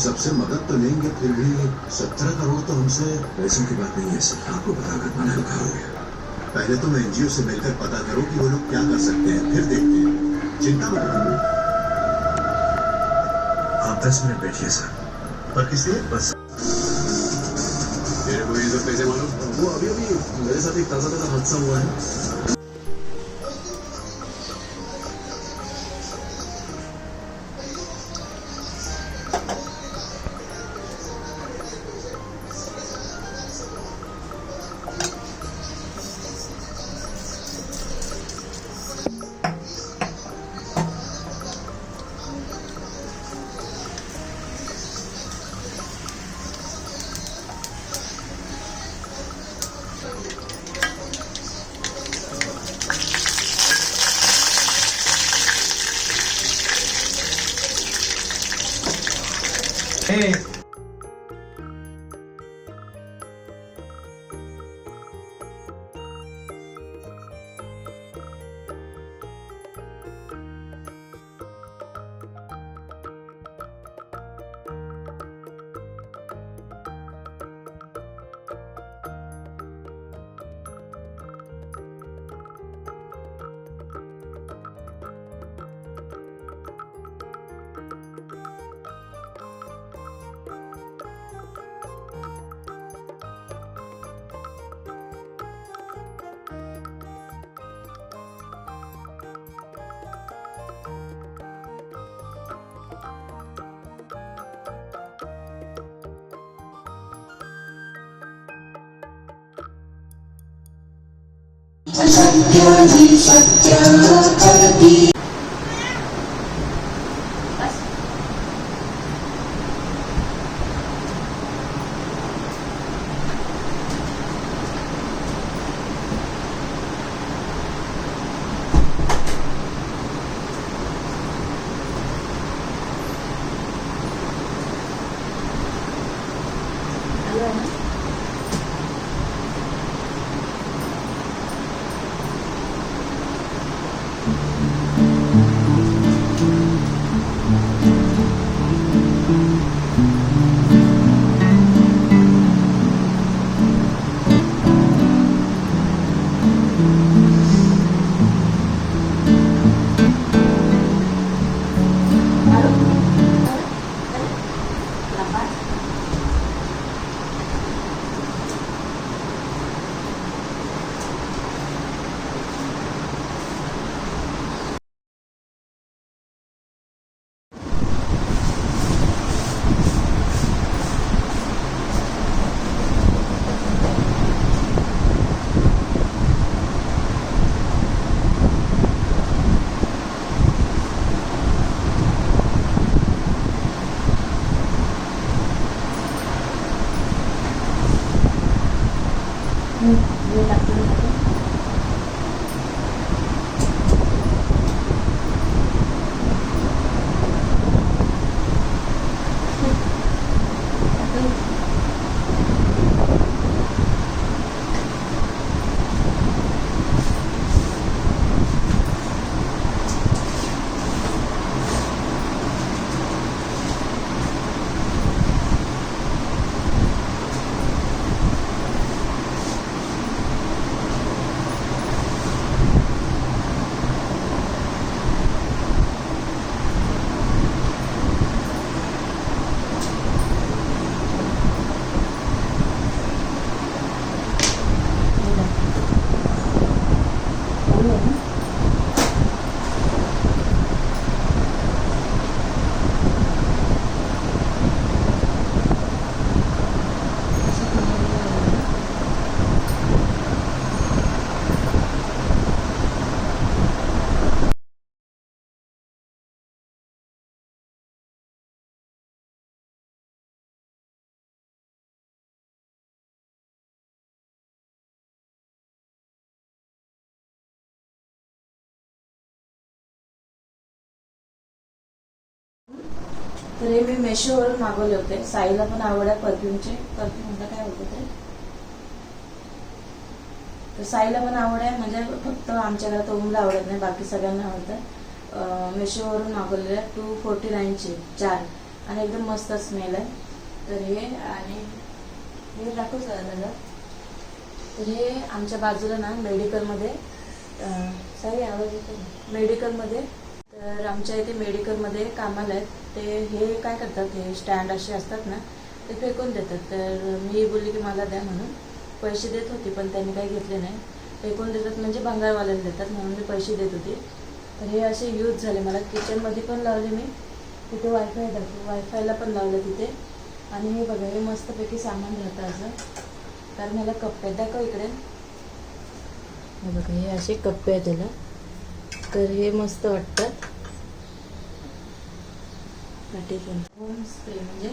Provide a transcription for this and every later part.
सबसे मदद तो लेंगे फिर भी सत्रह करोड़ तो हमसे पैसों की बात नहीं है। सर आपको बताकर मना करोगे पहले तुम एनजीओ से मिलकर पता करो कि वो लोग क्या कर सकते हैं फिर देखते हैं। चिंता मत करो। आप दस मिनट बैठिए सर। पर किस लिए बस तेरे को ये सब कैसे मालूम। वो अभी अभी मेरे साथ एक ताज़ा ताज़ा हादसा हुआ है। Ei. सत्यानि सत्या तर हे मी मेशोवरून मागवले होते. साईला पण आवड आहे परफ्यूमचे. परफ्यूम म्हणलं काय होतं ते? तर साईला पण आवड आहे म्हणजे फक्त आमच्या घरात ओमला आवडत नाही बाकी सगळ्यांना आवडतं. मेशोवरून मागवलेले टू फोर्टी नाईनचे चार. आणि एकदम मस्त स्मेल आहे. तर हे आणि हे दाखवू सर दादा तर हे आमच्या बाजूला ना मेडिकलमध्ये साई आवाज येतो मेडिकलमध्ये तर आमच्या इथे मेडिकलमध्ये कामाला आहेत. ते हे काय करतात हे स्टँड असे असतात ना ते फेकून देतात. तर मी बोलली की मला द्या म्हणून. पैसे देत होते पण त्यांनी काही घेतले नाही. फेकून देतात म्हणजे भंगारवाल्याला देतात म्हणून मी पैसे देत होते. तर हे असे यूज झाले. मला किचनमध्ये पण लावले मी. तिथे वायफाय दाखव वायफायला पण लावलं तिथे. आणि हे बघा हे मस्तपैकी सामान राहतं असं. कारण ह्याला कप्पे आहेत दाखव इकडे. हे बघा हे असे कप्पे आहेत त्याला. तर हे मस्त वाटतात. पाठीतून होम स्प्रे म्हणजे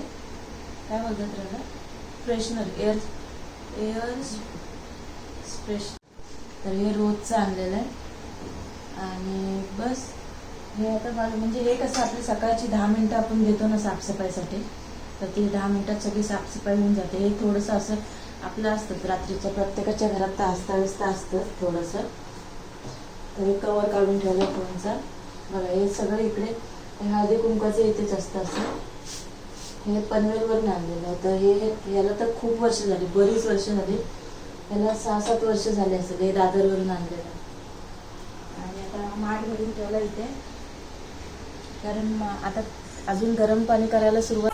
काय बोलतात त्याला? फ्रेशनर एअर एअर फ्रेश तर हे रोजचं आणलेलं आहे. आणि बस हे आता माझं म्हणजे हे कसं आपली सकाळची दहा मिनटं आपण घेतो ना साफसफाईसाठी तर ती दहा मिनटात सगळी साफसफाई होऊन जाते. हे थोडंसं असं आपलं असतं रात्रीच्या प्रत्येकाच्या घरात तर अस्ताव्यस्त असतं थोडंसं. तर हे कवर काढून ठेवलं फोनचा. बघा हे सगळं इकडे हे हळदी कुंकाचं इथेच असतं. असं हे पनवेलवरून आणलेलं होतं तर हे याला तर खूप वर्ष झाली बरीच वर्ष झाली. याला सहा सात वर्ष झाले असेल हे दादरवरून आणलेलं आहे. आणि आता माठ भरून ठेवला इथे. कारण आता अजून गरम पाणी करायला सुरुवात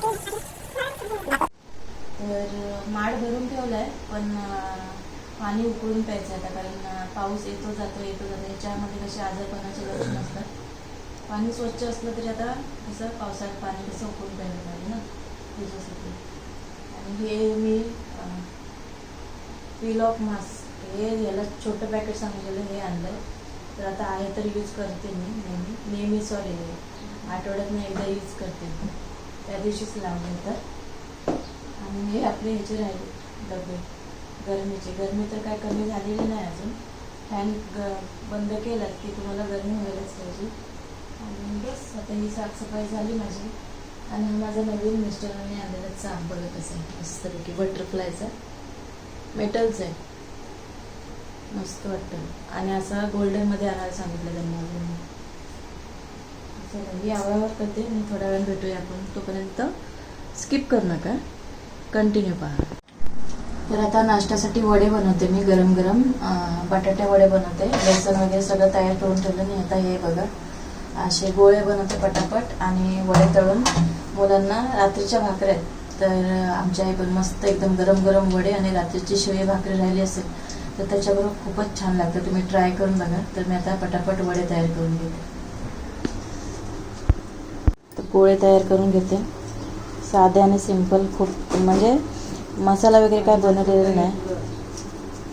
तर माठ भरून ठेवलाय पण पाणी उकळून प्यायचं आता. कारण पाऊस येतो जातो येतो जातो. याच्यामध्ये कसे आजारपणाचे लक्षण असतात. पाणी स्वच्छ असलं तरी आता कसं पावसाळ्यात पाणी कसं उकळून पाहिजे ना? त्याच्यासाठी. आणि हे मी पील ऑफ मास्क हे याला छोटं पॅकेट सांगितलेलं हे आणलं. तर आता आहे तर यूज करते मी नेहमी. नेहमी सॉरी आठवड्यातनं एकदा यूज करते मी. त्या दिवशीच लावले तर. आणि हे आपले ह्याचे राहिले डबे. गरमीचे. गरमी तर काय कमी झालेली नाही अजून. फॅन ग बंद केलं की तुम्हाला गरमी व्हायलाच पाहिजे. आणि बस. आता ही साफसफाई झाली माझी. आणि हा माझा नवीन मिस्टरांनी आलेला चाप बघत कसं आहे मस्तपैकी बटरफ्लायचा. मेटलचं आहे. मस्त वाटतं. आणि असं गोल्डनमध्ये आणायला सांगितलं त्यांना अजून. चला ही करते. मी थोड्या वेळ भेटूया आपण. तोपर्यंत स्किप करू नका. कंटिन्यू पहा. तर आता नाश्त्यासाठी वडे बनवते मी गरम गरम बटाटे वडे बनवते. बेसन वगैरे सगळं तयार करून ठेवलं. नाही आता हे बघा. असे गोळे बनवते पटापट आणि वडे तळून. मुलांना रात्रीच्या भाकऱ्या आहेत तर आमच्या आई पण मस्त एकदम गरम गरम वडे आणि रात्रीची शिळी भाकरी राहिली असेल तर त्याच्याबरोबर खूपच छान लागतं. तुम्ही ट्राय करून बघा तर मी आता पटापट वडे तयार करून घेते. तर पोळे तयार करून घेते. साधे आणि सिंपल खूप म्हणजे मसाला वगैरे काय बनवलेला नाही.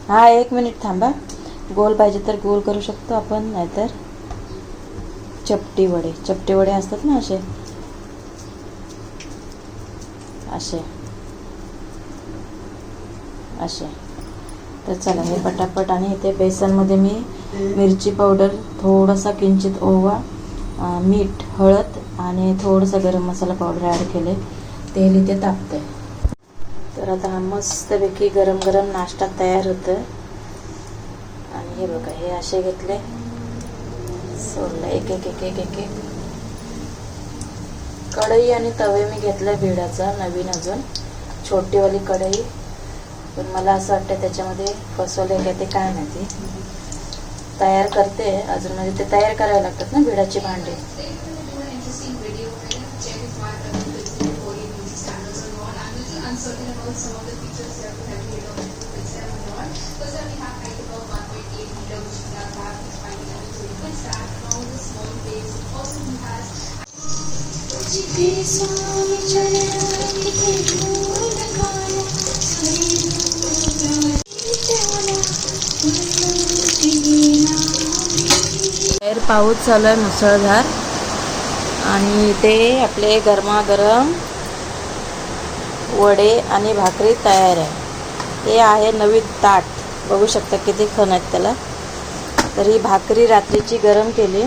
हा एक मिनिट थांबा. गोल पाहिजे तर गोल करू शकतो आपण नाहीतर चपटी वडे चपटी वडे असतात ना असे? असे. असे. तर चला हे पटापट आणि इथे बेसनमध्ये मी मिरची पावडर थोडासा किंचित ओवा मीठ हळद आणि थोडंसं गरम मसाला पावडर ॲड केले. तेल इथे तापते तर आता हा मस्तपैकी गरम गरम नाश्ता तयार होतं आणि हे बघा हे असे घेतले. सोडलं. एक एक एक एक एक एक. कढई आणि तवे मी घेतलाय भिडाचा नवीन अजून. छोटीवाली कढई. पण मला असं वाटतं त्याच्यामध्ये फसवले काय ते काय माहिती. तयार करते. अजून म्हणजे ते तयार करावे लागतात ना भिडाची भांडी. पाऊस चालू आहे मुसळधार. आणि ते आपले गरमागरम वडे आणि भाकरी तयार आहे. हे आहे नवीन ताट. बघू शकता किती खण आहेत त्याला. तर ही भाकरी रात्रीची गरम केली.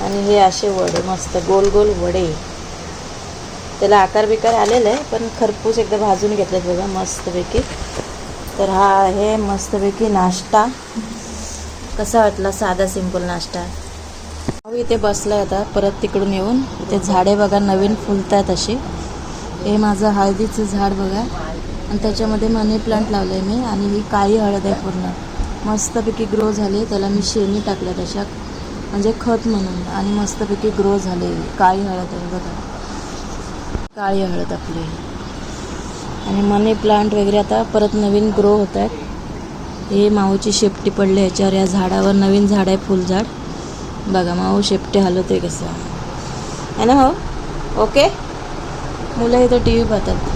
आणि हे असे वडे मस्त गोल गोल वडे. त्याला आकार बिकार आलेला आहे पण खरपूस एकदा भाजून घेतलेत बघा मस्तपैकी. तर हा आहे मस्तपैकी नाश्ता. कसा वाटला? साधा सिंपल नाश्ता. भाऊ इथे बसला आता परत तिकडून येऊन. इथे झाडे बघा नवीन फुलतायत अशी. हे माझं हळदीचं झाड बघा. आणि त्याच्यामध्ये मनी प्लांट लावलंय मी आणि ही काळी हळद आहे पूर्ण. मस्तपैकी ग्रो झाली त्याला मी शेणी टाकल्या तशा म्हणजे खत म्हणून आणि मस्तपैकी ग्रो झाले. काळी हळद आहे बघा. काळी हळद आपली. आणि मनी प्लांट वगैरे आता परत नवीन ग्रो होत आहेत. हे माऊची शेपटी पडली ह्याच्यावर. या झाडावर नवीन झाड आहे फुलझाड. बघा माऊ शेपटी हलवते कसं. आहे ना हो? ओके मुलं इथं टी व्ही पाहतात.